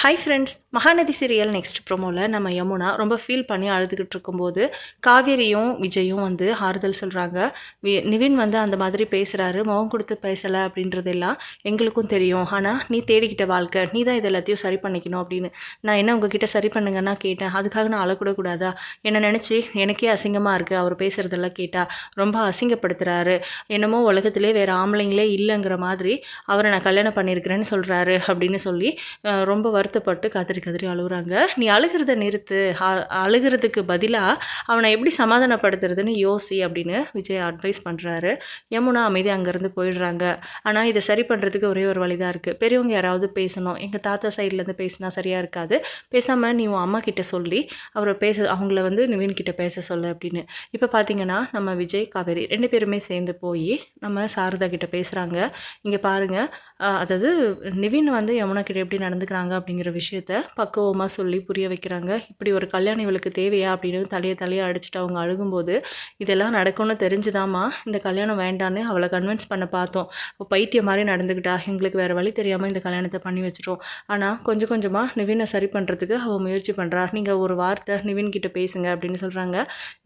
Hi friends Mahanadi serial next ப்ரோமோவில் நம்ம யமுனா ரொம்ப feel பண்ணி அழுதுகிட்டு இருக்கும்போது காவேரியும் விஜயும் வந்து ஆறுதல் சொல்கிறாங்க வி நிவின் வந்து அந்த மாதிரி பேசுகிறாரு முகம் கொடுத்து பேசலை அப்படின்றதெல்லாம் எங்களுக்கும் தெரியும். ஆனால் நீ தேடிக்கிட்ட வாழ்க்கை நீ தான் இது எல்லாத்தையும் சரி பண்ணிக்கணும் அப்படின்னு. நான் என்ன உங்ககிட்ட சரி பண்ணுங்கன்னா கேட்டேன். அதுக்காக நான் அழக்கூடக்கூடாதா? என்னை நினச்சி எனக்கே அசிங்கமாக இருக்குது அவர் பேசுகிறதெல்லாம் கேட்டால் ரொம்ப அசிங்கப்படுத்துகிறாரு என்னமோ உலகத்திலே வேறு ஆம்பளைங்களே இல்லைங்கிற மாதிரி அவரை நான் கல்யாணம் பண்ணியிருக்கிறேன்னு சொல்கிறாரு அப்படின்னு சொல்லி ரொம்ப வருத்தப்பட்டு கதறி கதறி அழுகுறாங்க. நீ அழுகிறத நிறுத்து. அ- அழுகிறதுக்கு பதிலாக அவனை எப்படி சமாதானப்படுத்துறதுன்னு யோசி அப்படின்னு விஜய் அட்வைஸ் பண்ணுறாரு யமுனா அமைதி அங்கேருந்து போயிடுறாங்க. ஆனால் இதை சரி பண்ணுறதுக்கு ஒரே ஒரு வழி தான் இருக்குது பெரியவங்க யாராவது பேசணும். எங்கள் தாத்தா சைட்லேருந்து பேசினா சரியாக இருக்காது. பேசாமல் நீ உன் அம்மா கிட்ட சொல்லி அவரை பேச அவங்கள வந்து நிவின் கிட்ட பேச சொல்லு அப்படின்னு. இப்போ பார்த்தீங்கன்னா நம்ம விஜய் காவேரி ரெண்டு பேருமே சேர்ந்து போய் நம்ம சாரதா கிட்ட பேசுகிறாங்க இங்கே பாருங்கள் அதாவது நிவின் வந்து யமுனா கிட்ட எப்படி நடந்துக்கிறாங்க அப்படின்னு அப்படிங்கிற விஷயத்த பக்குவமாக சொல்லி புரிய வைக்கிறாங்க. இப்படி ஒரு கல்யாணம் இவளுக்கு தேவையா அப்படின்னு தலையை தலையை அடிச்சுட்டு அவங்க அழுகும்போது இதெல்லாம் நடக்கும்னு தெரிஞ்சுதாம்மா. இந்த கல்யாணம் வேண்டான்னு அவளை கன்வின்ஸ் பண்ண பார்த்தோம். பைத்தியம் மாதிரி நடந்துக்கிட்டா எங்களுக்கு வேறு வழி தெரியாமல் இந்த கல்யாணத்தை பண்ணி வச்சிட்டோம். ஆனால் கொஞ்சம் கொஞ்சமாக நிவினை சரி பண்ணுறதுக்கு அவள் முயற்சி பண்ணுறா நீங்கள் ஒரு வார்த்தை நிவின் கிட்ட பேசுங்க அப்படின்னு சொல்கிறாங்க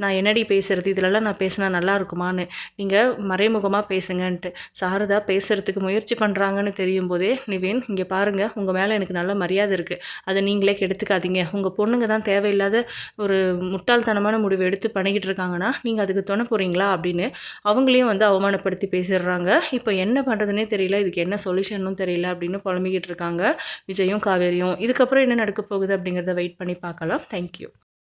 நான் என்னடி பேசுறது? இதிலெல்லாம் நான் பேசினா நல்லா இருக்குமான்னு. நீங்கள் மறைமுகமாக பேசுங்கன்ட்டு. சாரதா பேசுகிறதுக்கு முயற்சி பண்ணுறாங்கன்னு தெரியும் போதே நிவின் இங்கே பாருங்கள் உங்கள் மேலே எனக்கு நல்ல மரியாதை மரியாதை இருக்குது அதை நீங்களே கெடுத்துக்காதீங்க. உங்கள் பொண்ணுங்க தான் தேவையில்லாத ஒரு முட்டாள்தனமான முடிவு எடுத்து பண்ணிக்கிட்டு இருக்காங்கன்னா நீங்கள் அதுக்கு துணை போகிறீங்களா அப்படின்னு அவங்களையும் வந்து அவமானப்படுத்தி பேசிடுறாங்க. இப்போ என்ன பண்ணுறதுனே தெரியல. இதுக்கு என்ன சொல்யூஷனும் தெரியல அப்படின்னு புலம்பிக்கிட்டு இருக்காங்க. விஜயும் காவேரியும். இதுக்கப்புறம் என்ன நடக்க போகுது அப்படிங்கிறத வெயிட் பண்ணி பார்க்கலாம். தேங்க்யூ